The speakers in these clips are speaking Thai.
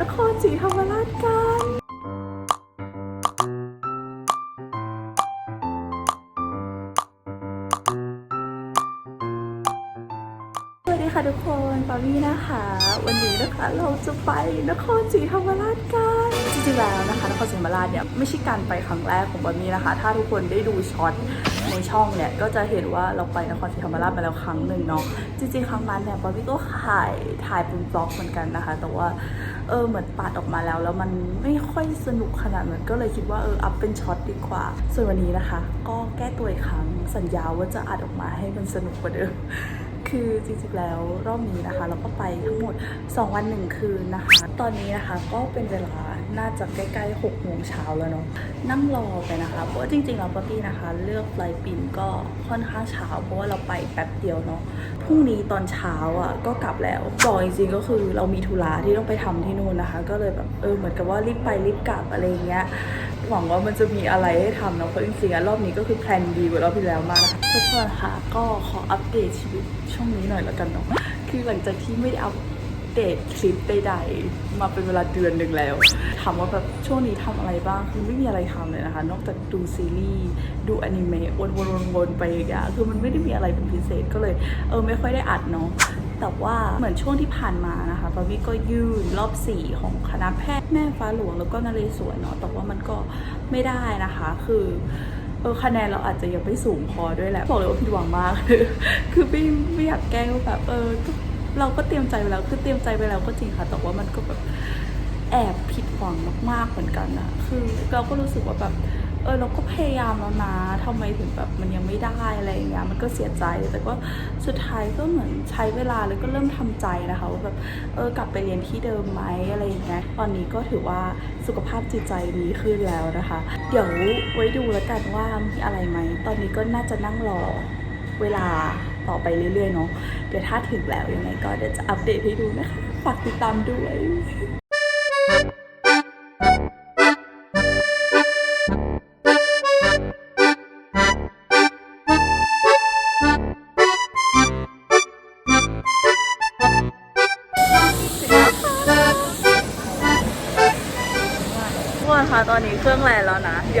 นครศรีธรรมราชกันสวัสดีค่ะทุกคนปามี่นะคะ วันนี้นะคะเราจะไปนครศรีธรรมราชกันจริงๆแล้วนะคะนครศรีธรรมราชเนี่ยไม่ใช่การไปครั้งแรกของปามี่นะคะ ถ้าทุกคนได้ดูช็อตในช่องเนี่ยก็จะเห็นว่าเราไปนครศรีธรรมราชมาแล้วครั้งหนึ่งเนาะ จริงๆครั้งนั้นเนี่ยปามี่ก็ถ่ายถ่ายเป็นบล็อกเหมือนกันนะคะ แต่ว่าเออเหมือนปัดออกมาแล้ว แล้วมันไม่ค่อยสนุกขนาดนั้นก็เลยคิดว่าเอออัพเป็นช็อตดีกว่า ส่วนวันนี้นะคะ ก็แก้ตัวอีกครั้งสัญญาว่าจะอัดออกมาให้มันสนุกกว่าเดิม คือจริงๆแล้วรอบนี้นะคะ เราก็ไปทั้งหมด 2 วัน1คืนนะคะ ตอนนี้นะคะก็เป็นเวลาน่าจะใกล้ๆ6โมงเช้าแล้วเนาะนั่งรอไปนะคะ เพราะว่าจริงๆแล้วป๊อปปี้นะคะ เลือกไฟบินก็ค่อนข้างเช้า เพราะว่าเราไปแป๊บเดียวเนาะพรุ่งนี้ตอนเช้าอะก็กลับแล้วบอกจริงๆก็คือเรามีธุระที่ต้องไปทำที่นู่นนะคะ ก็เลยแบบเออเหมือนกับว่ารีบไปรีบกลับอะไรเงี้ย หวังว่ามันจะมีอะไรให้ทำเนาะเพราะจริงๆอะรอบนี้ก็คือแพลนดีกว่ารอบที่แล้วมากนะคะทุกคนค่ะก็ขออัปเดตชีวิตช่วงนี้หน่อยแล้วกันเนาะคือหลังจากที่ไม่ได้อัปเดตคลิปใดๆมาเป็นเวลาเดือนหนึ่งแล้วถามว่าแบบช่วงนี้ทำอะไรบ้างคือไม่มีอะไรทำเลยนะคะ นอกจากดูซีรีส์ดูอนิเมะวนๆๆๆไปอย่างเงี้ยคือมันไม่ได้มีอะไรเป็นพิเศษก็เลยเออไม่ค่อยได้อัดเนาะ แต่ว่าเหมือนช่วงที่ผ่านมานะคะปาวิก็ยื่นรอบสี่ของคณะแพทย์แม่ฟ้าหลวงแล้วก็นเรศวรเนาะแต่ว่ามันก็ไม่ได้นะคะ คือเออคะแนนเราอาจจะยังไม่สูงพอด้วยแหละบอกเลยว่าผิดหวังมาก คือไม่ไม่อยากแกล้งว่าแบบเออเราก็เตรียมใจไปแล้วคือเตรียมใจไปแล้วก็จริงค่ะ แต่ว่ามันก็แบบแอบผิดหวังมากๆเหมือนกันนะคือเราก็รู้สึกว่าแบบ เออเราก็พยายามแล้วนะทำไมถึงแบบมันยังไม่ได้อะไรอย่างเงี้ยมันก็เสียใจแต่ก็สุดท้ายก็เหมือนใช้เวลาแล้วก็เริ่มทำใจนะคะว่าแบบเออกลับไปเรียนที่เดิมไหมอะไรอย่างเงี้ยตอนนี้ก็ถือว่าสุขภาพจิตใจดีขึ้นแล้วนะคะ เดี๋ยวไว้ดูแล้วกันว่ามีอะไรไหมตอนนี้ก็น่าจะนั่งรอเวลาต่อไปเรื่อยๆเนาะเดี๋ยวถ้าถึงแล้วยังไงก็เดี๋ยวจะอัปเดตให้ดูนะคะฝากติดตามด้วย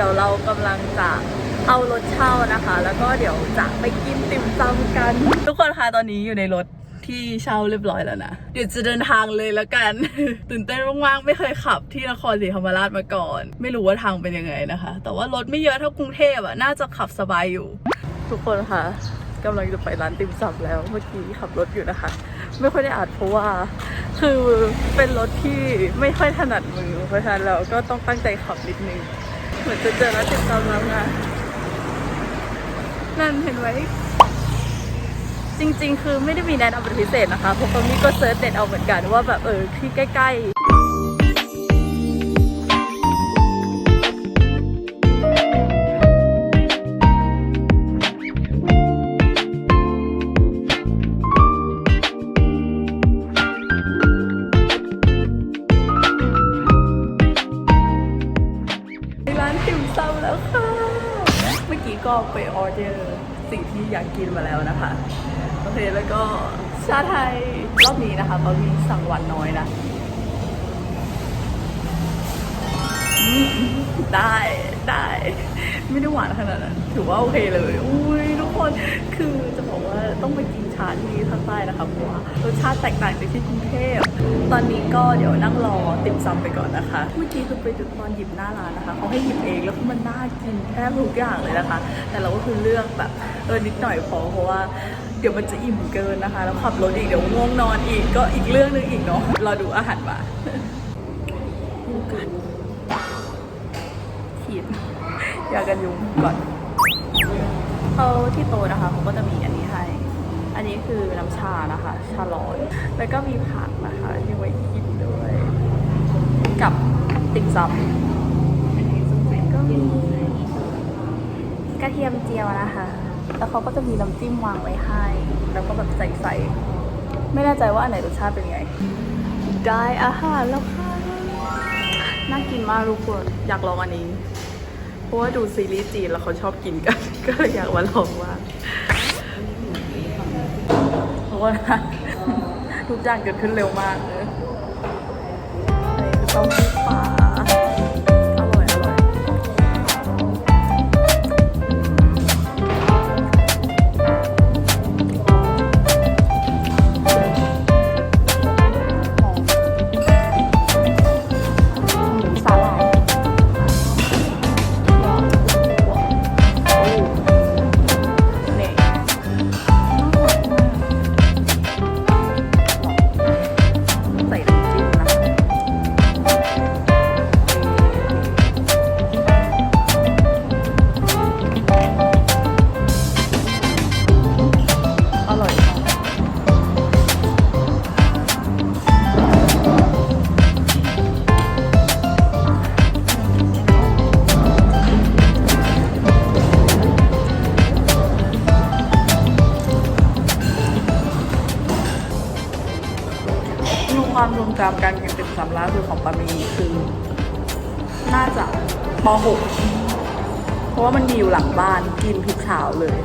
ดี๋ยวเรากำลังจะเอารถเช่านะคะ แล้วก็เดี๋ยวจะไปกินติ่มซำกัน ทุกคนคะตอนนี้อยู่ในรถที่เช่าเรียบร้อยแล้วนะเดี๋ยวจะเดินทางเลยแล้วกัน ตื่นเต้นมากๆไม่เคยขับที่นครศรีธรรมราชมาก่อน ไม่รู้ว่าทางเป็นยังไงนะคะ แต่ว่ารถไม่เยอะเท่ากรุงเทพอะน่าจะขับสบายอยู่ ทุกคนคะกำลังจะไปร้านติ่มซำแล้วเมื่อกี้ขับรถอยู่นะคะ ไม่ค่อยได้อัดเพราะว่า คือเป็นรถที่ไม่ค่อยถนัดมือเพราะฉะนั้นเราก็ต้องตั้งใจขับนิดนึง เหมือนจะเจอแล้วติดตามแล้วนะนั่นเห็นไหมจริง ๆ คือไม่ได้มีแนเอาเป็นพิเศษนะคะเพราะตอนนี้ก็เซิร์ชเน็ตเอาเหมือนกันว่าแบบเออที่ใกล้ ๆ ก็ไปออเดอร์สิ่งที่อยากกินมาแล้วนะคะ โอเค แล้วก็ชาไทยรอบนี้นะคะเขามีสั่งวันน้อยนะได้ ได้ ไม่ได้หวานขนาดนั้นถือว่าโอเคเลยอุ้ยทุกคนคือจะบอกว่าต้องไปกินชาที่ภาคใต้นะคะเพราะว่ารสชาติแตกต่างจากที่กรุงเทพตอนนี้ก็เดี๋ยวนั่งรอติ่มซำไปก่อนนะคะ เมื่อกี้คือไปถึงตอนหยิบหน้าร้านนะคะเขาให้หยิบเองแล้วมันน่ากินแทบทุกอย่างเลยนะคะ แต่เราก็คือเลือกแบบเออนิดหน่อยพอเพราะว่าเดี๋ยวมันจะอิ่มเกินนะคะ แล้วขับรถอีกเดี๋ยวง่วงนอนอีกก็อีกเรื่องนึงอีกเนาะรอดูอาหารมา ยากันยุงก่อนเขาที่โตะนะคะเขาก็จะมีอันนี้ให้ อันนี้คือน้ำชานะคะ ชาร้อน แล้วก็มีผักนะคะที่ไว้กินด้วย กับติ่มซำก็มีกระเทียมเจียวนะคะ แล้วเขาก็จะมีน้ำจิ้มวางไว้ให้ แล้วก็แบบใส่ๆไม่แน่ใจว่าอันไหนรสชาติเป็นไง ได้อาหารแล้วค่ะ น่ากินมากทุกคน อยากลองอันนี้เพ ราะว่าดูซีรีส์จีนแล้วเขาชอบกินกัน ก็เลยอยากมาลองว่างเพราะว่าทุกอย่างเกิดขึ้นเร็วมากเลยต้องปลา ป .6 เพราะว่ามันมีอยู่หลังบ้านกินทุกเช้าเลย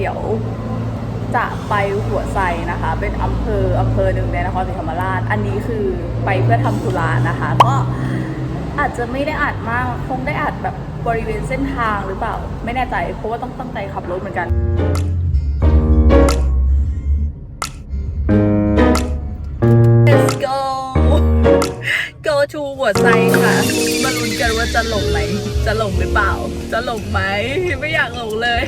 เดี๋ยวจะไปหัวไซนะคะ เป็นอำเภออำเภอหนึ่งในนครศรีธรรมราช อันนี้คือไปเพื่อทำธุระนะคะ ก็อาจจะไม่ได้อัดมาก คงได้อัดแบบบริเวณเส้นทางหรือเปล่า ไม่แน่ใจ เพราะว่าต้องตั้งใจขับรถเหมือนกัน Let's go go to หัวไซค่ะ มาลุ้นกันว่าจะหลงไหม จะหลงหรือเปล่า จะหลงไหม ไม่อยากหลงเลย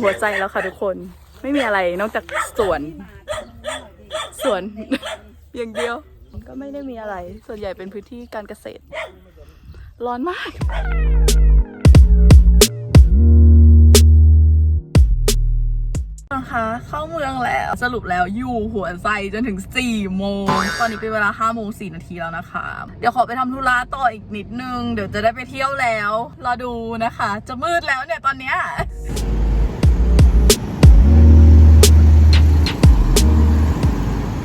หัวใจแล้วค่ะทุกคน ไม่มีอะไรนอกจากสวน สวน อย่างเดียวก็ไม่ได้มีอะไร ส่วนใหญ่เป็นพื้นที่การเกษตร ร้อนมากนะคะเข้าเมืองแล้วสรุปแล้วอยู่หัวไซจนถึง 4 โมง ตอนนี้เป็นเวลา 5 โมง 4 นาทีแล้วนะคะ เดี๋ยวขอไปทำธุระต่ออีกนิดนึง เดี๋ยวจะได้ไปเที่ยวแล้ว รอดูนะคะ จะมืดแล้วเนี่ยตอนเนี้ย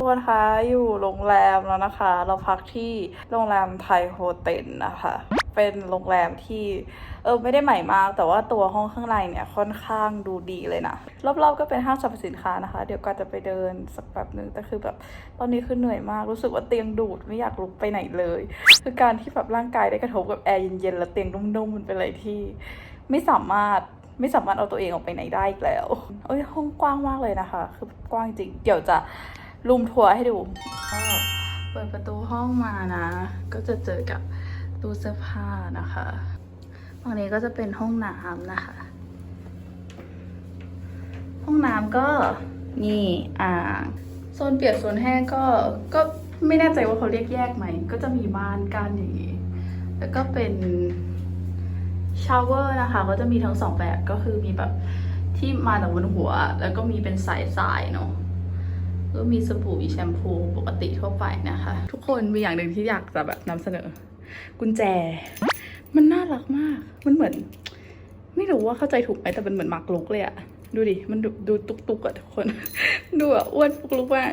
ทุกคนคะอยู่โรงแรมแล้วนะคะ เราพักที่โรงแรมไทยโฮเทลนะคะ เป็นโรงแรมที่เออไม่ได้ใหม่มาก แต่ว่าตัวห้องข้างในเนี่ยค่อนข้างดูดีเลยนะรอบๆก็เป็นห้างสรรพสินค้านะคะ เดี๋ยวก็จะไปเดินสักแบบหนึ่งแต่คือแบบตอนนี้คือเหนื่อยมากรู้สึกว่าเตียงดูดไม่อยากลุกไปไหนเลย คือการที่แบบร่างกายได้กระทบกับแอร์เย็นๆแล้วเตียงนุ่มๆมันเป็นอะไรที่ ไม่สามารถไม่สามารถเอาตัวเองออกไปไหนได้อีกแล้ว เอ้ยห้องกว้างมากเลยนะคะ คือกว้างจริง เดี๋ยวจะ รูมทัวร์ให้ดูก็เปิดประตูห้องมานะ ก็จะเจอกับตู้เสื้อผ้านะคะฝั่งนี้ก็จะเป็นห้องน้ำนะคะ ห้องน้ำก็มีอ่างโซนเปียกโซนแห้งก็ก็ไม่แน่ใจว่าเขาเรียกแยกไหม ก็จะมีบานกันอย่างนี้ แล้วก็เป็นชาวเวอร์นะคะ ก็จะมีทั้งสองแบบก็คือมีแบบที่มาจากบนหัว แล้วก็มีเป็นสายสายๆเนาะ ก็มีสบู่มีแชมพูปกติทั่วไปนะคะ ทุกคนมีอย่างหนึ่งที่อยากจะแบบนำเสนอ กุญแจ มันน่ารักมาก มันเหมือน ไม่รู้ว่าเข้าใจถูกไหมแต่มันเหมือนหมากรุกเลยอะดูดิ มันดูดูตุกตุกๆอะทุกคน ดูอะอ้วนปุกลุกมาก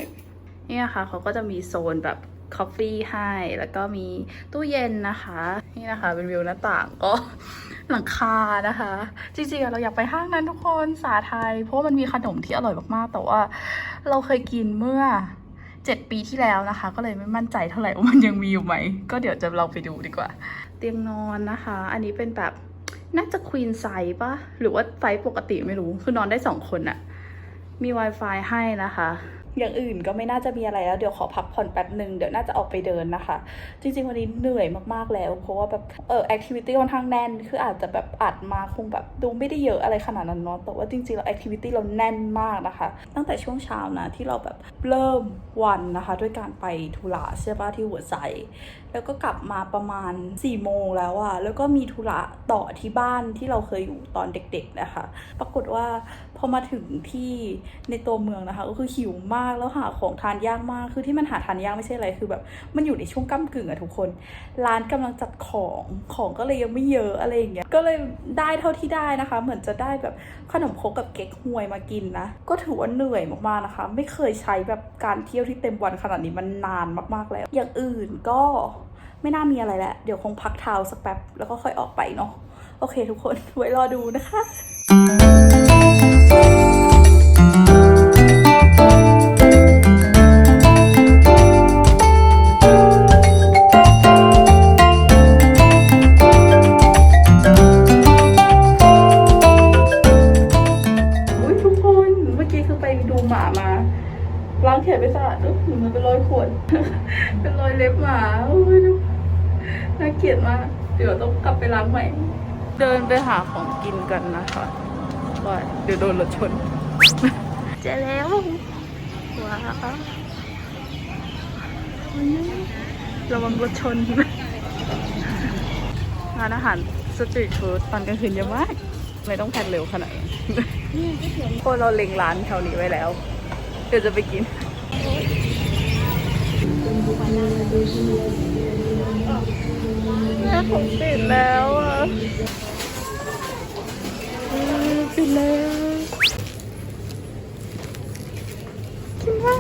เนี่ยค่ะเขาก็จะมีโซนแบบคอฟฟี่ให้ แล้วก็มีตู้เย็นนะคะ นี่นะคะเป็นวิวหน้าต่างก็ หลังคานะคะ จริงๆอะเราอยากไปห้างนั้นทุกคนสาไทย เพราะมันมีขนมที่อร่อยมากๆ แต่ว่าเราเคยกินเมื่อ7ปีที่แล้วนะคะ ก็เลยไม่มั่นใจเท่าไหร่ว่ามันยังมีอยู่ไหม ก็เดี๋ยวจะเราไปดูดีกว่า เตียงนอนนะคะ อันนี้เป็นแบบน่าจะควีนไซส์ปะหรือว่าไซส์ปกติไม่รู้ คือนอนได้สองคนอะมี Wi-Fi ให้นะคะ อย่างอื่นก็ไม่น่าจะมีอะไรแล้วเดี๋ยวขอพักผ่อนแป๊บหนึ่งเดี๋ยวน่าจะออกไปเดินนะคะ จริง ๆ วันนี้เหนื่อยมากๆแล้ว เพราะว่าแบบเออแอคทิวิตี้ค่อนข้างแน่น คืออาจจะแบบอัดมาคงแบบดูไม่ได้เยอะอะไรขนาดนั้นเนาะแต่ว่าจริงๆแล้วแอคทิวิตี้เราแน่นมากนะคะ ตั้งแต่ช่วงเช้านะที่เราแบบเริ่มวันนะคะ ด้วยการไปทุระใช่ปะที่หัวใจแล้วก็กลับมาประมาณ4ี่โมงแล้วอะแล้วก็มีธุระต่อที่บ้านที่เราเคยอยู่ตอนเด็กๆนะคะ ปรากฏว่าพอมาถึงที่ในตัวเมืองนะคะ ก็คือหิวมากแล้วหาของทานยากมาก คือที่มันหาทานยากไม่ใช่อะไร คือแบบมันอยู่ในช่วงก้ากึ่งอะทุกคน ร้านกำลังจัดของ ของก็เลยยังไม่เยอะอะไรอย่างเงี้ย ก็เลยได้เท่าที่ได้นะคะ เหมือนจะได้แบบขนมครกกับเก๊กฮวยมากินนะ ก็ถือว่าเหนื่อยมากๆนะคะ ไม่เคยใช้แบบการเที่ยวที่เต็มวันขนาดนี้มันนานมากๆแล้ว อย่างอื่นก็ ไม่น่ามีอะไรแหละ เดี๋ยวคงพักเท้าสักแป๊บ แล้วก็ค่อยออกไปเนาะ โอเคทุกคน ไว้รอดูนะคะ ลียดมาก เดี๋ยวต้องกลับไปล้างใหม่ เดินไปหาของกินกันนะคะว่าเดี๋ยวโดนรถชน เจอแล้ว ว้าวระวังรถชนร้านอาหารสตรีทฟู้ดตอนกลางคืนเยอะมากไม่ต้องแพนเร็วขนาดนั้นพวกเราเล็งร้านแถวนี้ไว้แล้ว เดี๋ยวจะไปกิน แม่ผมปิดแล้วอะอืมปิดแล้วกินได้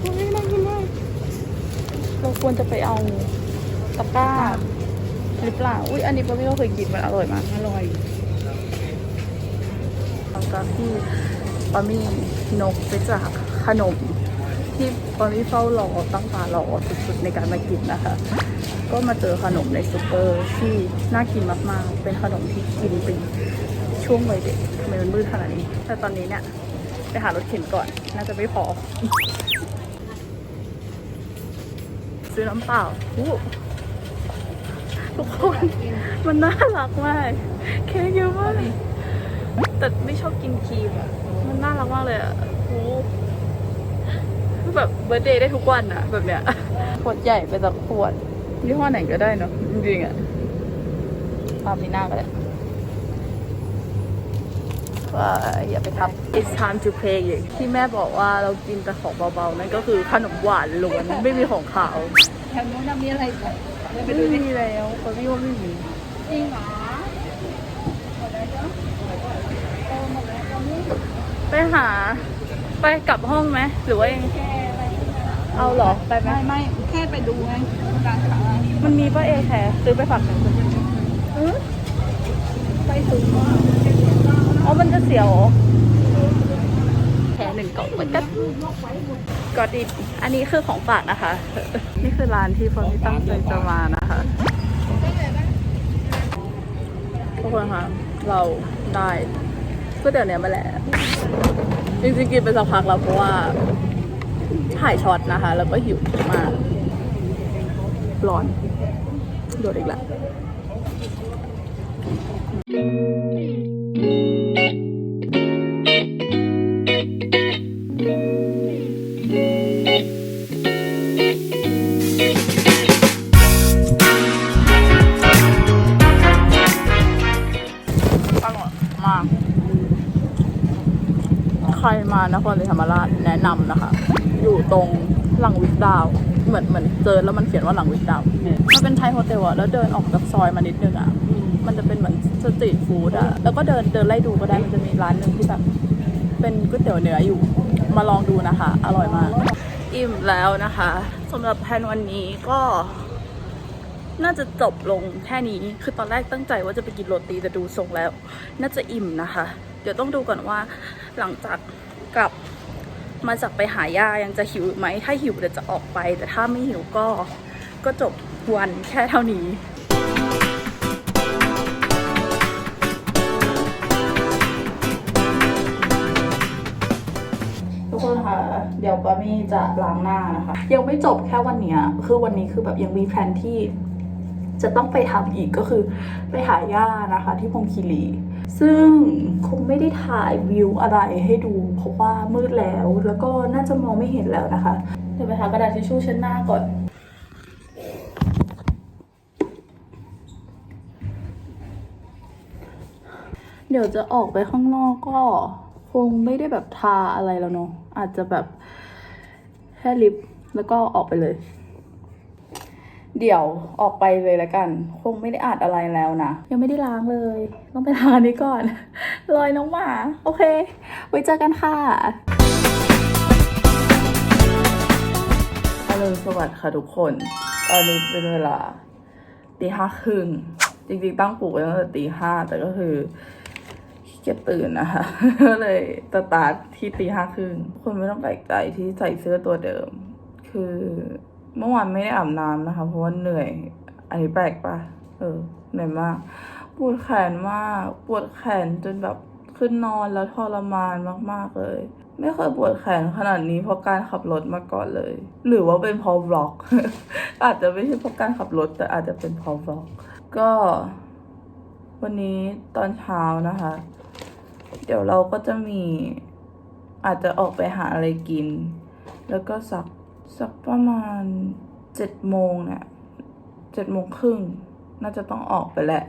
โอ้ยน่ากินมากเราควรจะไปเอาตะกร้าหรือเปล่า อุ้ยอันนี้ปามี่ก็เคยกินมันอร่อยมาก อร่อยหลังจากที่ปามี่นกไปจากขนมที่ ปามี่เฝ้ารอตั้งตารอสุดๆในการมากินนะคะ ก็มาเจอขนมในซูเปอร์ที่น่ากินมากๆ เป็นขนมที่กินเป็นช่วงวัยเด็กทำไมมันมืดขนาดนี้ แต่ตอนนี้เนี่ยไปหารถเข็นก่อน น่าจะไม่พอ ซื้อน้ำเปล่าทุกคนมันน่ารักมากเค้กเยอะมากแต่ไม่ชอบกินครีมอะมันน่ารักมากเลยอะโอ้ แบบเบ r ร์ d เดย์ได้ทุกวันอะแบบเนี้ยขวดใหญ่ไปสักขวดยี่ห้อไหนก็ได้เนอะจริงๆอะตามนี้หน้าก็ได้ว่าอย่าไปทำ it's time to play ที่แม่บอกว่าเรากินแต่ของเบาๆ นั่นก็คือขนมหวานล้วนไม่มีของขาวแถวนู้นน่ะมีอะไรอีกอะเดินไปไม่ดูดิมีแล้วเพราะพี่ว่าไม่มีจริงเหรอหมดแล้วเนอะเออหมดแล้วตอนนี้ไปหา ไปกลับห้องไหมหรือว่ายังแค่อะไร เอาเหรอ ไปไหมไม่ไม่แค่ไปดูไงการขายมันมีป้าเอแคร์ซื้อไปฝากหนึ่งคนเออไปถึงว่าอ๋อมันจะเสียวเหรอแค่หนึ่งกล่องเหมือนกันกอดอีกอันนี้คือของฝากนะคะ นี่คือร้านที่คนที่ตั้งใจจะมานะคะทุกคนคะเราได้ก๋วยเตี๋ยวเนื้อมาแล้วจริงๆกินไปสักพักแล้วเพราะว่า ถ่ายช็อตนะคะ แล้วก็หิวมากร้อน โดดอีกแล้วร่อยมากใครมานครศรีธรรมราชแนะนำนะคะ อยู่ตรงหลังวิกดาว เหมือนเหมือนเจอแล้วมันเขียนว่าหลังวิกดาวมันเป็นไทยโฮเทลอะแล้วเดินออกจากซอยมานิดนึงอะมันจะเป็นเหมือนสตรีทฟู้ดอะแล้วก็เดินเดินไล่ดูก็ได้มันจะมีร้านหนึ่งที่แบบเป็นก๋วยเตี๋ยวเนื้ออยู่มาลองดูนะคะ อร่อยมาก อิ่มแล้วนะคะสำหรับแพลนวันนี้ก็น่าจะจบลงแค่นี้ คือตอนแรกตั้งใจว่าจะไปกินโรตีแต่ดูทรงแล้ว น่าจะอิ่มนะคะ เดี๋ยวต้องดูก่อนว่าหลังจากกลับ มาจากไปหายายังจะหิวไหม ถ้าหิวเดี๋ยวจะออกไป แต่ถ้าไม่หิวก็ก็จบวันแค่เท่านี้ทุกคนค่ะปามี่จะล้างหน้านะคะ ยังไม่จบแค่วันนี้คือวันนี้คือแบบยังมีแพลนที่จะต้องไปทำอีกก็คือไปหาย่านะคะ ที่พงคีรี ซึ่งคงไม่ได้ถ่ายวิวอะไรให้ดู เพราะว่ามืดแล้ว แล้วก็น่าจะมองไม่เห็นแล้วนะคะ เดี๋ยวไปหากระดาษทิชชู่เช็ดหน้าก่อนเดี๋ยวจะออกไปข้างนอกก็คงไม่ได้แบบทาอะไรแล้วเนาะอาจจะแบบแค่ลิปแล้วก็ออกไปเลย เดี๋ยวออกไปเลยแล้วกัน คงไม่ได้อาดอะไรแล้วนะ ยังไม่ได้ล้างเลย ต้องไปล้างอันนี้ก่อนรอยน้องหมา โอเค ไว้เจอกันค่ะอรุณสวัสดิ์ค่ะทุกคนตอนนี้เป็นเวลาตีห้าครึ่งจริงๆตั้งปลุกไว้ตั้งแต่ตีห้าแต่ก็คือเกียจตื่นนะคะก็เลยตาร์ทที่ตีห้าครึ่งคนไม่ต้องแปลกใจที่ใส่เสื้อตัวเดิม คือ เมื่อวานไม่ได้อาบน้ำนะคะ เพราะว่าเหนื่อย อันนี้แปลกปะเออเหนื่อยมาก ปวดแขนมาก ปวดแขนจนแบบขึ้นนอนแล้วทรมานมากๆเลย ไม่เคยปวดแขนขนาดนี้เพราะการขับรถมาก่อนเลย หรือว่าเป็นเพราะบล็อก อาจจะไม่ใช่เพราะการขับรถ แต่อาจจะเป็นเพราะบล็อก ก็ วันนี้ตอนเช้านะคะ เดี๋ยวเราก็จะมีอาจจะออกไปหาอะไรกิน แล้วก็สัก สักประมาณเจ็ดโมงเนี่ยเจ็ดโมงครึ่งน่าจะต้องออกไปแหละ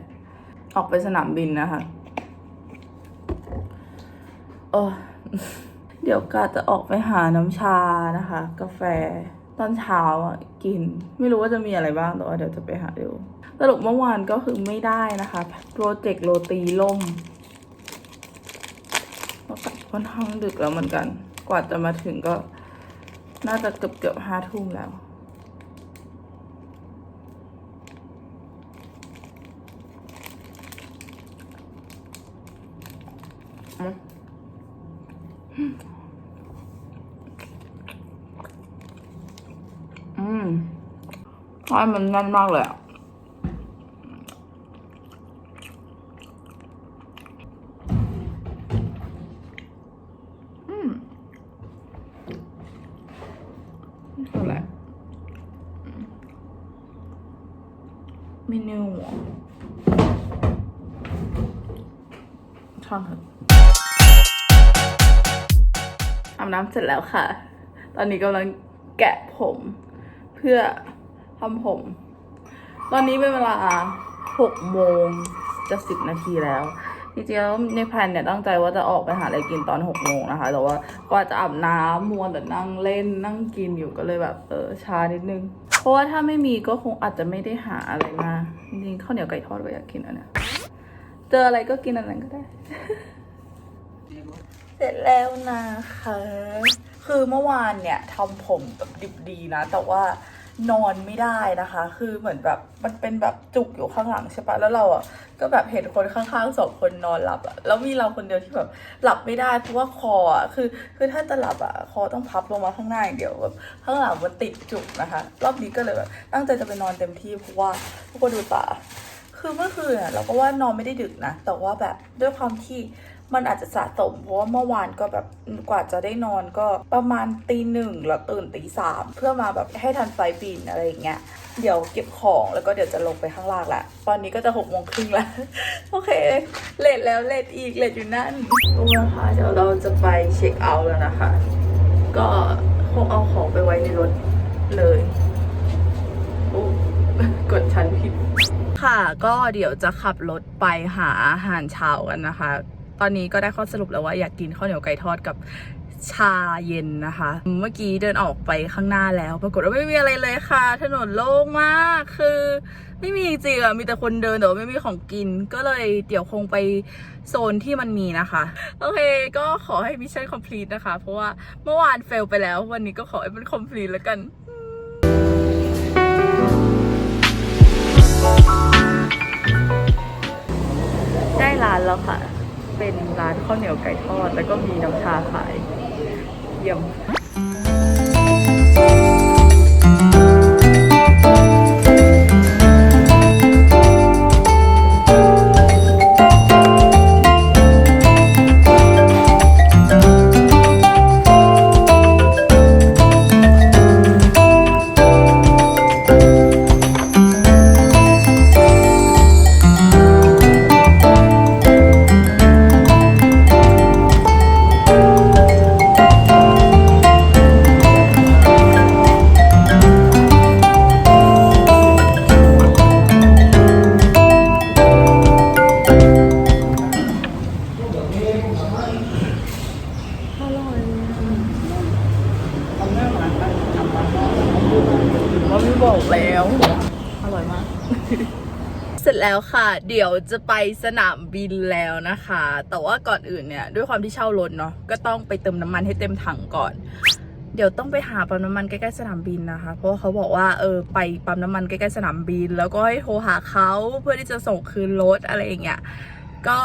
ออกไปสนามบินนะคะโอ้เดี๋ยวกาจะออกไปหาน้ำชานะคะ กาแฟตอนเช้าอะกิน ไม่รู้ว่าจะมีอะไรบ้างแต่ว่าเดี๋ยวจะไปหาดูสรุปเมื่อวานก็คือไม่ได้นะคะโปรเจกต์โรตีล่มก็กลับค่อนข้างดึกแล้วเหมือนกัน กว่าจะมาถึงก็ น่าจะเกือบเกือบห้าทุ่มแล้ว อืมไส้มันแน่นมากเลยอะ น้ำเสร็จแล้วค่ะ ตอนนี้กำลังแกะผมเพื่อทำผม ตอนนี้เป็นเวลาหกโมงจะสิบนาทีแล้วจริงๆแล้วในแผนเนี่ยตั้งใจว่าจะออกไปหาอะไรกินตอนหกโมงนะคะ แต่ว่ากว่าจะอาบน้ำมัวแต่นั่งเล่นนั่งกินอยู่ก็เลยแบบเออช้านิดนึง เพราะว่าถ้าไม่มีก็คงอาจจะไม่ได้หาอะไรมาจริงๆข้าวเหนียวไก่ทอดก็อยากกินอันเนี้ยเจออะไรก็กินอันนั้นก็ได้ เสร็จแล้วนะคะ คือเมื่อวานเนี่ยทำผมแบบดิบดีนะ แต่ว่านอนไม่ได้นะคะ คือเหมือนแบบมันเป็นแบบจุกอยู่ข้างหลังใช่ปะแล้วเราอะก็แบบเห็นคนข้างๆสองคนนอนหลับอะแล้วมีเราคนเดียวที่แบบหลับไม่ได้เพราะว่าคออะคือ คือถ้าจะหลับอะคอต้องพับลงมาข้างหน้าอย่างเดียวแบบข้างหลังมันติดจุกนะคะ รอบนี้ก็เลยแบบตั้งใจจะไปนอนเต็มที่เพราะว่าทุกดูตาคือเมื่อคืนอะเราก็ว่านอนไม่ได้ดึกนะ แต่ว่าแบบด้วยความที่ มันอาจจะสะสมเพราะว่าเมื่อวานก็แบบกว่าจะได้นอนก็ประมาณตีหนึ่งแล้วตื่นตีสามเพื่อมาแบบให้ทันไฟล์บินอะไรอย่างเงี้ยเดี๋ยวเก็บของแล้วก็เดี๋ยวจะลงไปข้างล่างละ ตอนนี้ก็จะหกโมงครึ่งแล้วโอเค เลทแล้วเลทอีกเลทอยู่นั่นทุกคนคะเดี๋ยวเราจะไปเช็คเอาท์แล้วนะคะ ก็คงเอาของไปไว้ในรถเลยโอ้กดชั้นผิด ค่ะ ก็เดี๋ยวจะขับรถไปหาอาหารเช้ากันนะคะ ตอนนี้ก็ได้ข้อสรุปแล้วว่าอยากกินข้าวเหนียวไก่ทอดกับชาเย็นนะคะ เมื่อกี้เดินออกไปข้างหน้าแล้ว ปรากฏว่าไม่มีอะไรเลยค่ะ ถนนโล่งมาก คือ ไม่มีจริงๆอะมีแต่คนเดินแต่ว่าไม่มีของกิน ก็เลยเดี๋ยวคงไปโซนที่มันมีนะคะ โอเค ก็ขอให้มิชชั่นคอมพลีทนะคะ เพราะว่าเมื่อวานเฟลไปแล้ว วันนี้ก็ขอให้มันคอมพลีทแล้วกันได้ร้านแล้วค่ะ เป็นร้านข้าวเหนียวไก่ทอด แล้วก็มีน้ำชาขาย เยี่ยม จะไปสนามบินแล้วนะคะ แต่ว่าก่อนอื่นเนี่ย ด้วยความที่เช่ารถเนาะก็ต้องไปเติมน้ำมันให้เต็มถังก่อน เดี๋ยวต้องไปหาปั๊มน้ำมันใกล้ๆสนามบินนะคะ เพราะเขาบอกว่าเออไปปั๊มน้ำมันใกล้ๆสนามบิน แล้วก็ให้โทรหาเขาเพื่อที่จะส่งคืนรถอะไรอย่างเงี้ยก็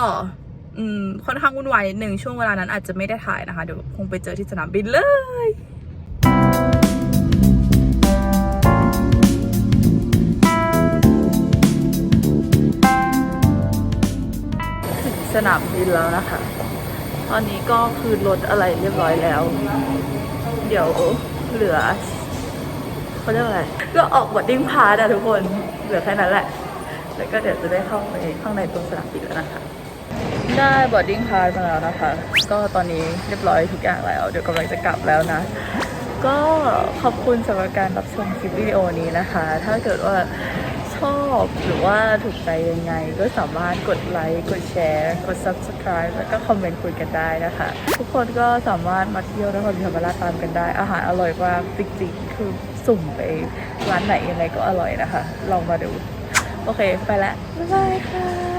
อืมค่อนข้างวุ่นวายนิดนึงช่วงเวลานั้นอาจจะไม่ได้ถ่ายนะคะ เดี๋ยวคงไปเจอที่สนามบินเลย สนามบินแล้วนะคะ ตอนนี้ก็คือรถอะไรเรียบร้อยแล้ว เดี๋ยวเหลือเขาเรียกว่าอะไร ก็ออกบอดดิ้งพาร์อะทุกคน เหลือแค่นั้นแหละ แล้วก็เดี๋ยวจะได้เข้าไปข้างในตัวสนามบินแล้วนะคะ ได้บอดดิ้งพาสมาแล้วนะคะ ก็ตอนนี้เรียบร้อยทุกอย่างแล้ว เดี๋ยวกำลังจะกลับแล้วนะก็ขอบคุณสำหรับการรับชมคลิปวิดีโอนี้นะคะ ถ้าเกิดว่า อบหรือว่าถูกใจยังไง ก็สามารถกดไลค์ กดแชร์ กด subscribe แล้วก็คอมเมนต์คุยกันได้นะคะ ทุกคนก็สามารถมาเที่ยวนครศรีธรรมราชตามกันได้ อาหารอร่อยมากจริงๆ คือสุ่มไปร้านไหนยังไงก็อร่อยนะคะ ลองมาดู โอเค ไปละบ๊ายบายค่ะ